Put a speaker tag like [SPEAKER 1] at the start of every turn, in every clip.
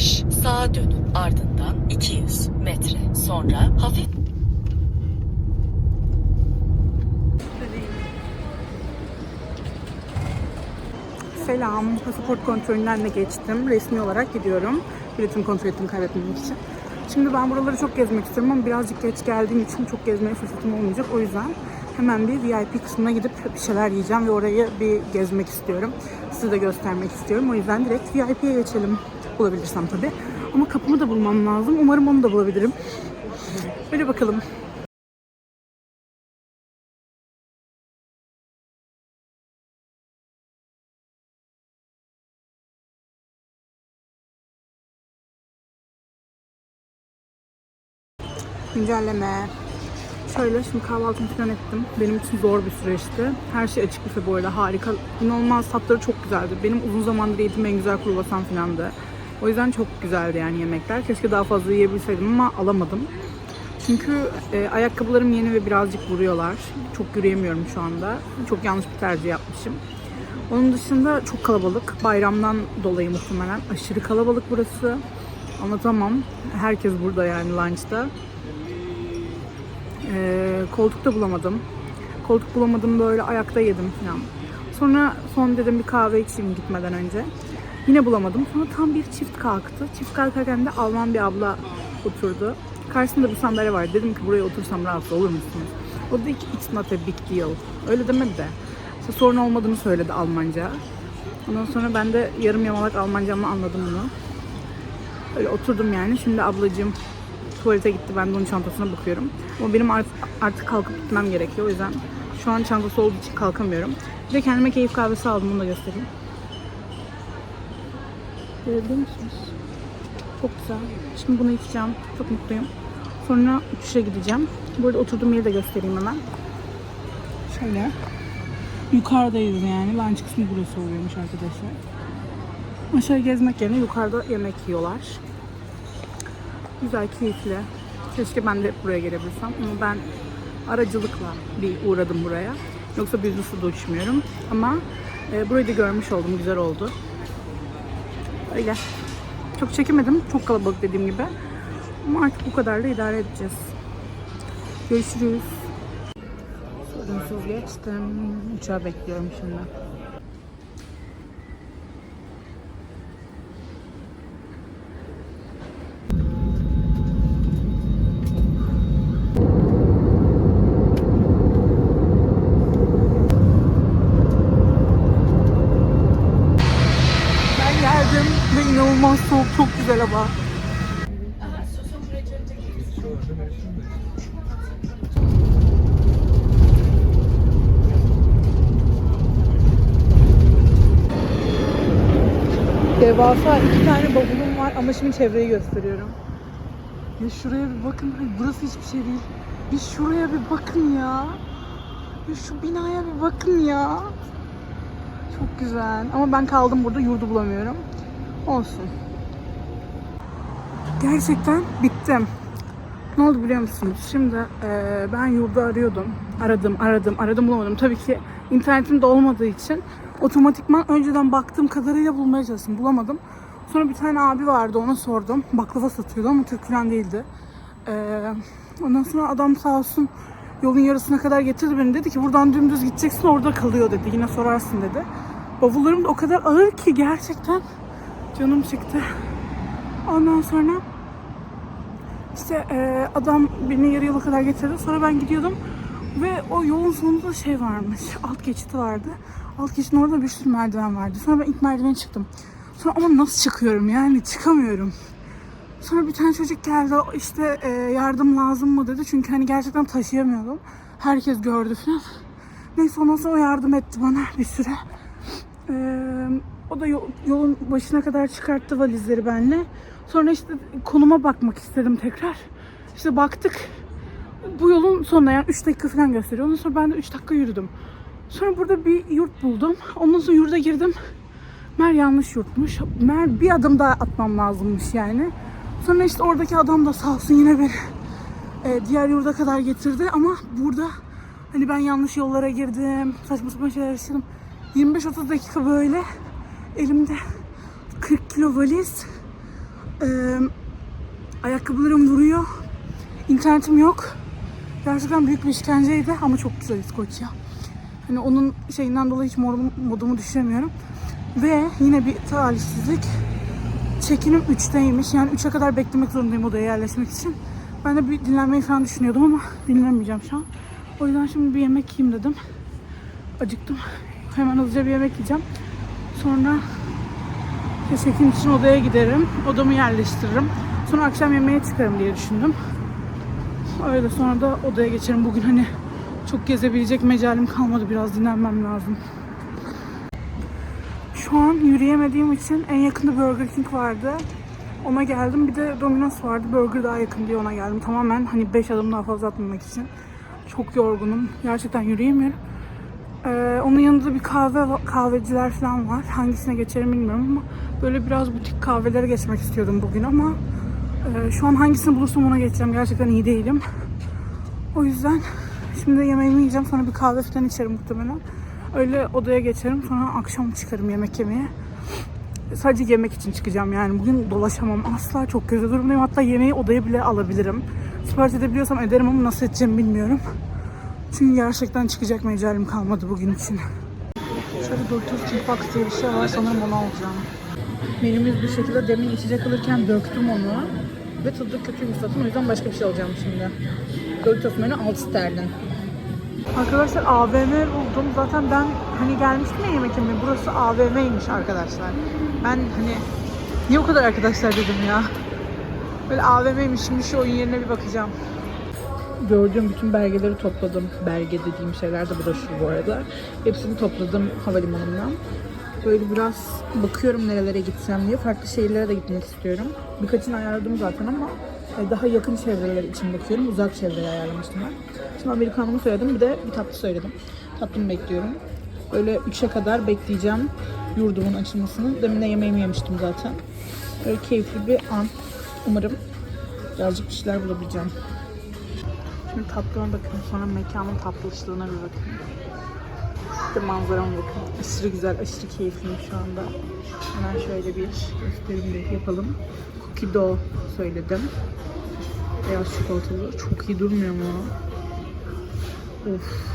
[SPEAKER 1] 5. Sağa dönün. Ardından 200 metre. Sonra hafif
[SPEAKER 2] Selam. Pasaport kontrolünden de geçtim. Resmi olarak gidiyorum. Biletimi kontrol ettim kaybetmemek için. Şimdi ben buraları çok gezmek istiyorum ama birazcık geç geldiğim için çok gezmeye fırsatım olmayacak. O yüzden hemen bir VIP kısmına gidip bir şeyler yiyeceğim ve orayı bir gezmek istiyorum. Size de göstermek istiyorum. O yüzden direkt VIP'ye geçelim. Bulabilirsem tabii. Ama kapımı da bulmam lazım. Umarım onu da bulabilirim. Böyle bakalım. Güncelleme. Şöyle şimdi kahvaltımı falan ettim. Benim için zor bir süreçti. Her şey açık büfe bu arada harika. İnanılmaz tatları çok güzeldi. Benim uzun zamandır yediğim en güzel kruvasan falandı. O yüzden çok güzeldi yani yemekler. Keşke daha fazla yiyebilseydim ama alamadım. Çünkü e, ayakkabılarım yeni ve birazcık vuruyorlar. Çok yürüyemiyorum şu anda. Çok yanlış bir tercih yapmışım. Onun dışında çok kalabalık. Bayramdan dolayı muhtemelen. Aşırı kalabalık burası. Anlatamam. Herkes burada yani lunchta. Ee, koltuk da bulamadım. Koltuk bulamadım böyle ayakta yedim falan. Sonra son dedim bir kahve içeyim gitmeden önce. Yine bulamadım. Sonra tam bir çift kalktı. Çift kalkarken de Alman bir abla oturdu. Karşısında bir sandalye var. Dedim ki buraya otursam rahatsız olur musunuz? O dedi ki it's not a big deal. Öyle demedi de. İşte sorun olmadığını söyledi Almanca. Ondan sonra ben de yarım yamalak Almancamla anladım bunu. Öyle oturdum yani. Şimdi ablacığım tuvalete gitti. Ben de onun çantasına bakıyorum. Ama benim artık kalkıp gitmem gerekiyor. O yüzden şu an çantası olduğu için kalkamıyorum. Bir de kendime keyif kahvesi aldım. Bunu da göstereyim. Görebiliyor musunuz? Çok güzel. Şimdi bunu içeceğim. Çok mutluyum. Sonra uçuşa gideceğim. Bu arada oturduğum yeri de göstereyim hemen. Şöyle. Yukarıdayız yani. Lunch kısmı burası oluyormuş arkadaşlar. Aşağı gezmek yerine yukarıda yemek yiyorlar. Güzel, keyifli. Keşke ben de buraya gelebilsem ama ben aracılıkla bir uğradım buraya. Yoksa business'ı da uçmuyorum. Ama e, burayı da görmüş oldum. Güzel oldu. Öyle. Çok çekemedim. Çok kalabalık dediğim gibi. Ama artık bu kadarla idare edeceğiz. Görüşürüz. Sorunsuz geçtim. Uçağı bekliyorum şimdi. Ben geldim inanılmaz soğuk, çok güzel hava. Devasa iki tane bavulum var ama şimdi çevreyi gösteriyorum. Ya şuraya bir bakın, Hayır, burası hiçbir şey değil. Bir şuraya bir bakın ya. Ya şu binaya bir bakın ya. Çok güzel. Ama ben kaldım burada yurdu bulamıyorum. Olsun. Gerçekten bittim. Ne oldu biliyor musunuz? Şimdi eee, ben yurdu arıyordum. Aradım, aradım, aradım bulamadım. Tabii ki internetim de olmadığı için otomatikman önceden baktığım kadarıyla bulmaya çalıştım. Bulamadım. Sonra bir tane abi vardı ona sordum. Baklava satıyordu ama Türk falan değildi. Eee, ondan sonra adam sağ olsun yolun yarısına kadar getirdi beni. Dedi ki buradan dümdüz gideceksin orada kalıyor dedi. Yine sorarsın dedi. Bavullarım da o kadar ağır ki gerçekten canım çıktı. Ondan sonra işte e, adam beni yarı yola kadar getirdi. Sonra ben gidiyordum ve o yolun sonunda şey varmış. Alt geçiti vardı. Alt geçitin orada bir sürü merdiven vardı. Sonra ben ilk merdivene çıktım. Sonra ama nasıl çıkıyorum yani çıkamıyorum. Sonra bir tane çocuk geldi işte e, yardım lazım mı dedi. Çünkü hani gerçekten taşıyamıyordum. Herkes gördü falan. Neyse ondan sonra o yardım etti bana bir süre. Ee, o da yol- yolun başına kadar çıkarttı valizleri benle. Sonra işte konuma bakmak istedim tekrar. İşte baktık. Bu yolun sonuna yani 3 dakika falan gösteriyor. Ondan sonra ben de 3 dakika yürüdüm. Sonra burada bir yurt buldum. Ondan sonra yurda girdim. Mer yanlış yurtmuş. Mer bir adım daha atmam lazımmış yani. Sonra işte oradaki adam da sağ olsun yine beni e, diğer yurda kadar getirdi ama burada hani ben yanlış yollara girdim. Saçma sapan şeyler yaşadım. 25-30 dakika böyle elimde 40 kilo valiz Ee, ayakkabılarım duruyor. İnternetim yok. Gerçekten büyük bir işkenceydi ama çok güzel İskoçya. Hani onun şeyinden dolayı hiç modum, modumu düşüremiyorum. Ve yine bir talihsizlik. Çekinim 3'teymiş. Yani 3'e kadar beklemek zorundayım odaya yerleşmek için. Ben de bir dinlenmeyi falan düşünüyordum ama dinlenmeyeceğim şu an. O yüzden şimdi bir yemek yiyeyim dedim. Acıktım. Hemen hızlıca bir yemek yiyeceğim. Sonra çekim için odaya giderim. Odamı yerleştiririm. Sonra akşam yemeğe çıkarım diye düşündüm. Öyle sonra da odaya geçerim. Bugün hani çok gezebilecek mecalim kalmadı. Biraz dinlenmem lazım. Şu an yürüyemediğim için en yakında Burger King vardı. Ona geldim. Bir de Domino's vardı. Burger daha yakın diye ona geldim. Tamamen hani 5 adım daha fazla atmamak için. Çok yorgunum. Gerçekten yürüyemiyorum. Ee, onun yanında bir kahve kahveciler falan var. Hangisine geçerim bilmiyorum ama böyle biraz butik kahvelere geçmek istiyordum bugün ama e, şu an hangisini bulursam ona geçeceğim. Gerçekten iyi değilim. O yüzden şimdi yemeğimi yiyeceğim. Sonra bir kahve falan içerim muhtemelen. Öyle odaya geçerim. Sonra akşam çıkarım yemek yemeye. Sadece yemek için çıkacağım yani. Bugün dolaşamam. Asla çok kötü durumdayım. Hatta yemeği odaya bile alabilirim. Sipariş edebiliyorsam ederim ama nasıl edeceğimi bilmiyorum. Çünkü gerçekten çıkacak mecalim kalmadı bugün için. Şöyle Doritos Chill Box diye bir şey var. Sanırım onu alacağım. Menümüz bu şekilde. Demin içecek alırken döktüm onu. Ve tadı kötüymüş zaten. O yüzden başka bir şey alacağım şimdi. Doritos menü 6 sterlin. Arkadaşlar AVM buldum. Zaten ben hani gelmiştim ya yemek yemeye. Burası AVM'ymiş arkadaşlar. Ben hani niye o kadar arkadaşlar dedim ya. Böyle AVM'ymiş. Şimdi şu oyun yerine bir bakacağım. Gördüğüm bütün belgeleri topladım. Belge dediğim şeyler de broşür bu arada. Hepsini topladım havalimanından. Böyle biraz bakıyorum nerelere gitsem diye. Farklı şehirlere de gitmek istiyorum. Birkaçını ayarladım zaten ama e, daha yakın çevreler için bakıyorum. Uzak çevreleri ayarlamıştım ben. Şimdi Amerikanımı söyledim. Bir de bir tatlı söyledim. Tatlımı bekliyorum. Böyle 3'e kadar bekleyeceğim yurdumun açılmasını. Demin de yemeğimi yemiştim zaten. Böyle keyifli bir an. Umarım birazcık bir şeyler bulabileceğim. Şimdi tatlıma bakın. Sonra mekanın tatlışlığına bir bakın. İşte manzarama bakın. Aşırı güzel, aşırı keyifliyim şu anda. Hemen şöyle bir gösterim yapalım. Cookie dough söyledim. Beyaz çikolatalı. Çok iyi durmuyor mu? Of.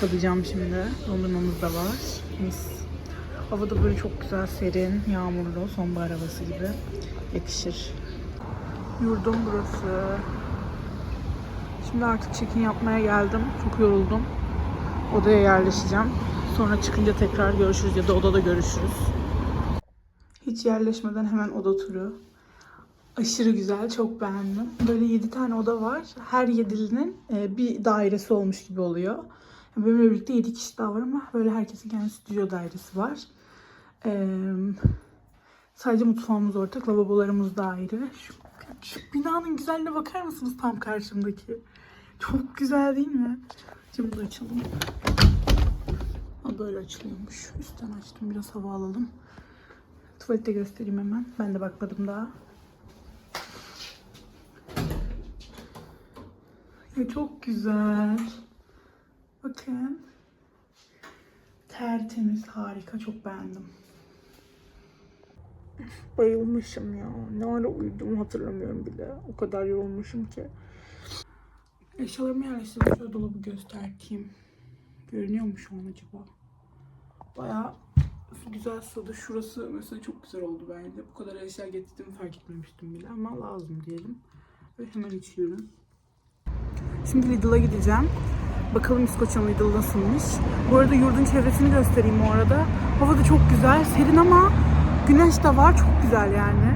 [SPEAKER 2] Tadacağım şimdi. Dondurmamız da var. Mis. Hava da böyle çok güzel, serin, yağmurlu, sonbahar havası gibi. Yakışır. Yurdum burası. Şimdi artık check-in yapmaya geldim. Çok yoruldum. Odaya yerleşeceğim. Sonra çıkınca tekrar görüşürüz ya da odada görüşürüz. Hiç yerleşmeden hemen oda turu. Aşırı güzel, çok beğendim. Böyle 7 tane oda var. Her yedilinin e, bir dairesi olmuş gibi oluyor. Benimle birlikte 7 kişi daha var ama böyle herkesin kendi stüdyo dairesi var. Ee, sadece mutfağımız ortak, lavabolarımız da ayrı. Şu, şu binanın güzelliğine bakar mısınız tam karşımdaki? Çok güzel değil mi? Şimdi bunu açalım. O böyle açılıyormuş. Üstten açtım. Biraz hava alalım. Tuvalette göstereyim hemen. Ben de bakmadım daha. Ya çok güzel. Bakın. Tertemiz, harika. Çok beğendim. Bayılmışım ya. Ne ara uyuduğumu hatırlamıyorum bile. O kadar yorulmuşum ki. Eşyalarımı yerleştirdim. Şöyle dolabı göstereyim. Görünüyor mu şu an acaba? Bayağı güzel sığdı. Şurası mesela çok güzel oldu bence. Bu kadar eşya getirdiğimi fark etmemiştim bile ama lazım diyelim. Ve hemen içiyoruz. Şimdi Lidl'a gideceğim. Bakalım İskoçya'nın Lidl nasılmış. Bu arada yurdun çevresini göstereyim o arada. Hava da çok güzel. Serin ama güneş de var. Çok güzel yani.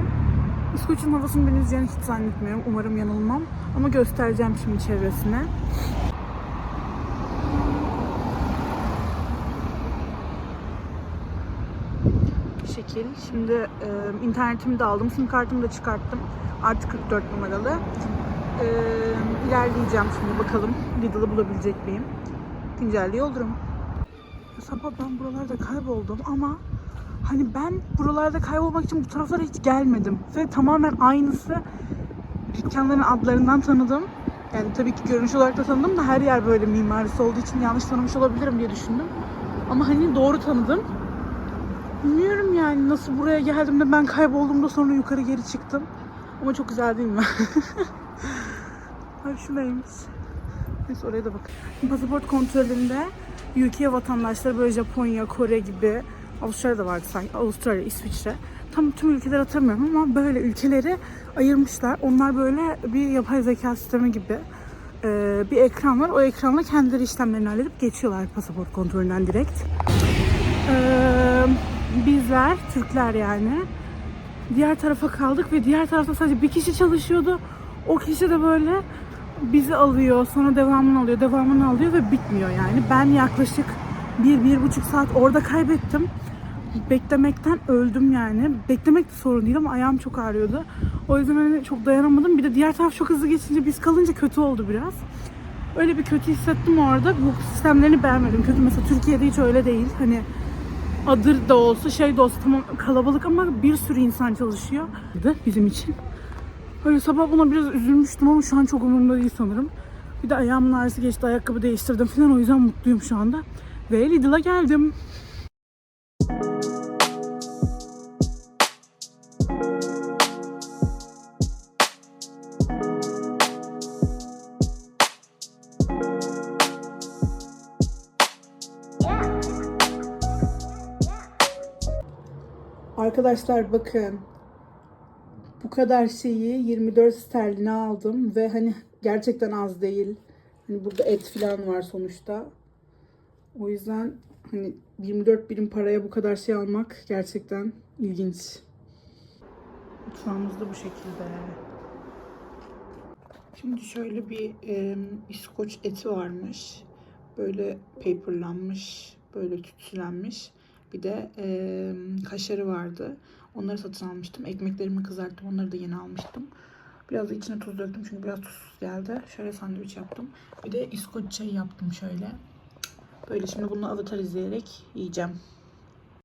[SPEAKER 2] İskoçya'nın havasını benimleyeceğini hiç zannetmiyorum. Umarım yanılmam. Ama göstereceğim şimdi çevresine. Şekil. Şimdi e, internetimi de aldım. Sim kartımı da çıkarttım. Artı 44 numaralı. E, ilerleyeceğim şimdi bakalım Lidl'ı bulabilecek miyim? Güncelliği olurum. Sabah ben buralarda kayboldum ama hani ben buralarda kaybolmak için bu taraflara hiç gelmedim. Ve tamamen aynısı dükkanların adlarından tanıdım. Yani tabii ki görünüş olarak da tanıdım da her yer böyle mimarisi olduğu için yanlış tanımış olabilirim diye düşündüm. Ama hani doğru tanıdım. Bilmiyorum yani nasıl buraya geldim de ben kayboldum da sonra yukarı geri çıktım. Ama çok güzel değil mi? Ay şu neymiş? Neyse oraya da bak. Pasaport kontrolünde UK vatandaşları böyle Japonya, Kore gibi Avustralya'da vardı sanki. Avustralya, İsviçre. Tam tüm ülkeleri hatırlamıyorum ama böyle ülkeleri ayırmışlar. Onlar böyle bir yapay zeka sistemi gibi e, bir ekran var. O ekranla kendileri işlemlerini halledip geçiyorlar pasaport kontrolünden direkt. Ee, bizler, Türkler yani diğer tarafa kaldık ve diğer tarafta sadece bir kişi çalışıyordu. O kişi de böyle bizi alıyor, sonra devamını alıyor, devamını alıyor ve bitmiyor yani. Ben yaklaşık bir, bir buçuk saat orada kaybettim. Beklemekten öldüm yani. Beklemek de sorun değil ama ayağım çok ağrıyordu. O yüzden hani çok dayanamadım. Bir de diğer taraf çok hızlı geçince biz kalınca kötü oldu biraz. Öyle bir kötü hissettim orada. Bu sistemlerini beğenmedim. Kötü mesela Türkiye'de hiç öyle değil. Hani adır da olsa şey de tamam kalabalık ama bir sürü insan çalışıyor. Bizim için. Öyle sabah buna biraz üzülmüştüm ama şu an çok umurumda değil sanırım. Bir de ayağımın ağrısı geçti, ayakkabı değiştirdim falan o yüzden mutluyum şu anda. Ve Lidl'a geldim. Arkadaşlar bakın. Bu kadar şeyi 24 sterline aldım ve hani gerçekten az değil. Hani burada et falan var sonuçta. O yüzden hani 24 birim paraya bu kadar şey almak gerçekten ilginç. Mutfağımız da bu şekilde. Şimdi şöyle bir e, İskoç eti varmış. Böyle paperlanmış, böyle tütsülenmiş. Bir de e, kaşarı vardı. Onları satın almıştım. Ekmeklerimi kızarttım. Onları da yeni almıştım. Biraz da içine tuz döktüm çünkü biraz tuzsuz geldi. Şöyle sandviç yaptım. Bir de İskoç çayı yaptım şöyle. Böyle şimdi bunu avatar izleyerek yiyeceğim.